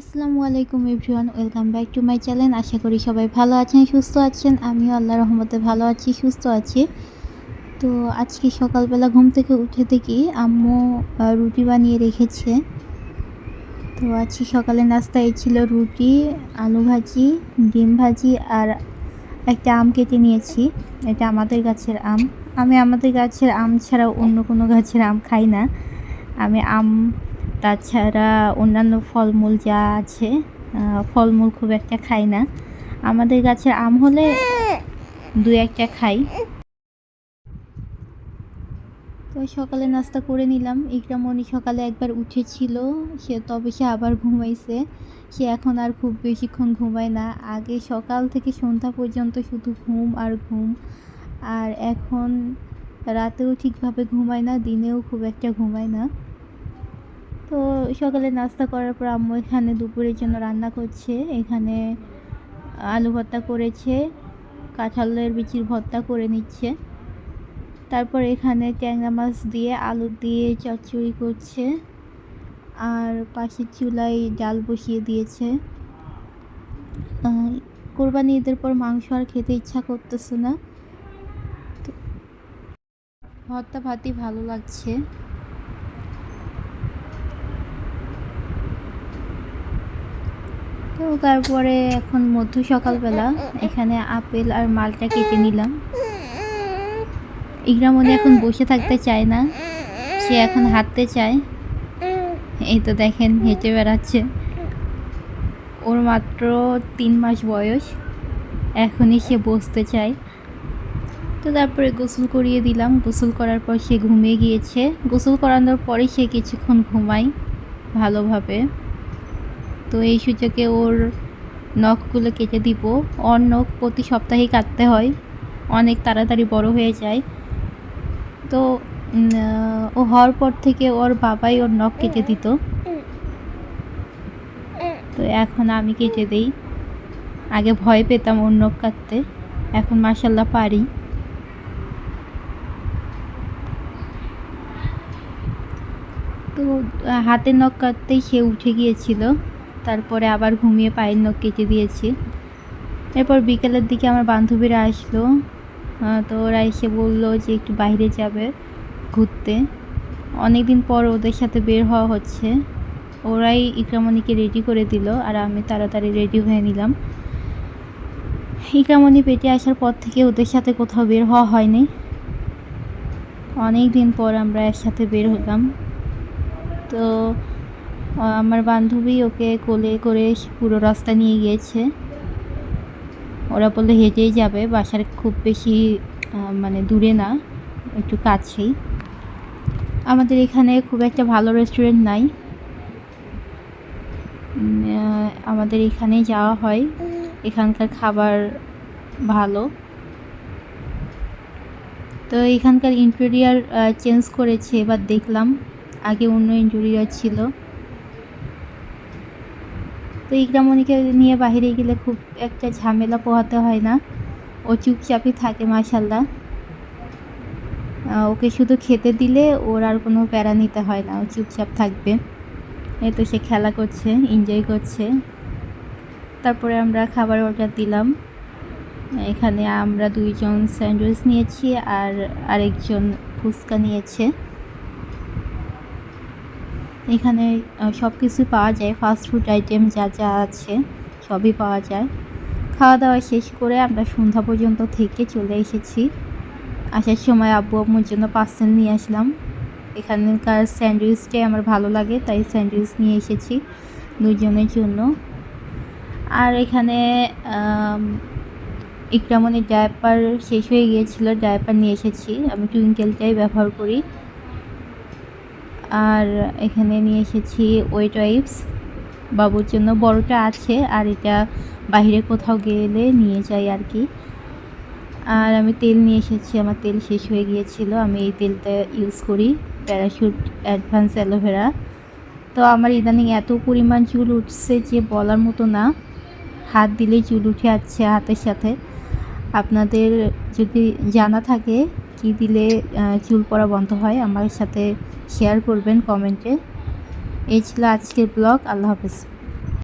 আসসালামু আলাইকুম everyone, welcome back to my channel. আশা করি সবাই ভালো আছেন, সুস্থ আছেন। আমিও আল্লাহ রহমতে ভালো আছি, সুস্থ আছি। তো আজকে সকালবেলা ঘুম থেকে উঠে দেখি আম্মু রুটি বানিয়ে রেখেছে। তো আজকে সকালে নাস্তায় ছিল রুটি, আলু ভাজি, ডিম ভাজি আর একটা আম কেটে নিয়েছি। এটা আমাদের গাছের আম। আমি আমাদের গাছের আম ছাড়া অন্য কোনো গাছের আম খাই না। আমি আম তাছাড়া অন্যান্য ফলমূল যা আছে ফলমূল খুব একটা খাই না। আমাদের গাছের আম হলে দু একটা খাই। তো সকালে নাস্তা করে নিলাম। ইকরামণি সকালে একবার উঠেছিল, সে তবে সে আবার ঘুমাইছে। সে এখন আর খুব বেশিক্ষণ ঘুমায় না। আগে সকাল থেকে সন্ধ্যা পর্যন্ত শুধু ঘুম আর ঘুম। আর এখন রাতেও ঠিকভাবে ঘুমায় না, দিনেও খুব একটা ঘুমায় না। তো সকালে নাস্তা করার পর আম্মু এখানে দুপুরের জন্য রান্না করছে। এখানে আলু ভর্তা করেছে কাঁঠালের বিচির ভর্তা করে নিচ্ছে। তারপর এখানে ট্যাংরা মাছ দিয়ে আলু দিয়ে চচ্চড়ি করছে। আর পাশের চুলায় ডাল বসিয়ে দিয়েছে। কোরবানি ঈদের পর মাংস আর খেতে ইচ্ছা করতেছে না। ভর্তা ভাতই ভালো লাগছে। তো তারপরে এখন মধ্য সকালবেলা এখানে আপেল আর মালটা কেটে নিলাম। ইকরামণি এখন বসে থাকতে চায় না, সে এখন হাঁটতে চায়। এই তো দেখেন হেঁটে বেড়াচ্ছে। ওর মাত্র তিন মাস বয়স, এখনই সে বসতে চায়। তো তারপরে গোসল করিয়ে দিলাম। গোসল করার পর সে ঘুমিয়ে গিয়েছে। গোসল করানোর পরে সে কিছুক্ষণ ঘুমায় ভালোভাবে। তো এই সুযোগে ওর নখগুলো কেটে দিব। ওর নখ প্রতি সপ্তাহেই কাটতে হয়। অনেক তাড়াতাড়ি বড় হয়ে যায়। তো ও হওয়ার পর থেকে ওর বাবাই ওর নখ কেটে দিত। তো এখন আমি কেটে দেই। আগে ভয় পেতাম ওর নখ কাটতে। এখন মার্শাল্লাহ পারি। তো হাতের নখ কাটতেই সে উঠে গিয়েছিল। তারপরে আবার ঘুমিয়ে পায়ের নখ কেটে দিয়েছি। এরপর বিকেলের দিকে আমার বান্ধবীরা আসলো। তো ওরা এসে বলল যে একটু বাইরে যাবে ঘুরতে। অনেক দিন পর ওদের সাথে বের হওয়া হচ্ছে। ওরাই ইকরামণিকে রেডি করে দিল আর আমি তাড়াতাড়ি রেডি হয়ে নিলাম। ইকরামণি পেটে আসার পর থেকে ওদের সাথে কোথাও বের হওয়া হয়নি। অনেক দিন পর আমরা একসাথে বের হলাম। তো আমার বান্ধবী ওকে কোলে করে পুরো রাস্তা নিয়ে গিয়েছে। ওরা বললে হেঁটেই যাবে, বাসার খুব বেশি মানে দূরে না, একটু কাছেই। আমাদের এখানে খুব একটা ভালো রেস্টুরেন্ট নাই। আমাদের এখানেই যাওয়া হয়। এখানকার খাবার ভালো। তো এখানকার ইন্টেরিয়ার চেঞ্জ করেছে, এবার দেখলাম। আগে অন্য ইন্টেরিয়ার ছিল। তো ইকরামণিকে নিয়ে বাইরে গেলে খুব একটা ঝামেলা পোহাতে হয় না। ও চুপচাপই থাকে মাসাল্লাহ ওকে শুধু খেতে দিলে ওর আর কোনো প্যারা নিতে হয় না। ও চুপচাপ থাকবে। এই তো সে খেলা করছে এনজয় করছে। তারপরে আমরা খাবার অর্ডার দিলাম। এখানে আমরা দুইজন স্যান্ডউইচ নিয়েছি আর আরেকজন ফুচকা নিয়েছে। এখানে সব কিছু পাওয়া যায়। ফাস্ট ফুড আইটেম যা যা আছে, সবই পাওয়া যায়। খাওয়া দাওয়া শেষ করে আমরা সন্ধ্যা পর্যন্ত থেকে চলে এসেছি। আসার সময় আব্বু আম্মুর জন্য পার্সেল নিয়ে আসলাম। এখানকার স্যান্ডউইচটাই আমার ভালো লাগে, তাই স্যান্ডউইচ নিয়ে এসেছি দুজনের জন্য। আর এখানে ইকরামনের ডায়াপার শেষ হয়ে গিয়েছিল ডায়াপার নিয়ে এসেছি। আমি টুইঙ্কেলটাই ব্যবহার করি। আর এখানে নিয়ে এসেছি ওয়েট ওয়াইপস বাবুর জন্য বড়টা আছে, আর এটা বাইরে কোথাও গেলে নিয়ে যাই আর কি। আর আমি তেল নিয়ে এসেছি, আমার তেল শেষ হয়ে গিয়েছিল, আমি এই তেলটা ইউজ করি, প্যারাশুট, অ্যাডভান্স অ্যালোভেরা। তো আমার ইদানিং এত পরিমাণ চুল উঠছে যে বলার মতো না, হাত দিলেই চুল উঠে যাচ্ছে হাতের সাথে। আপনাদের যদি জানা থাকে কি দিলে চুল পড়া বন্ধ হয়, আমার সাথে শেয়ার করবেন কমেন্টে। এই ছিল আজকের ব্লগ। আল্লাহ হাফেজ।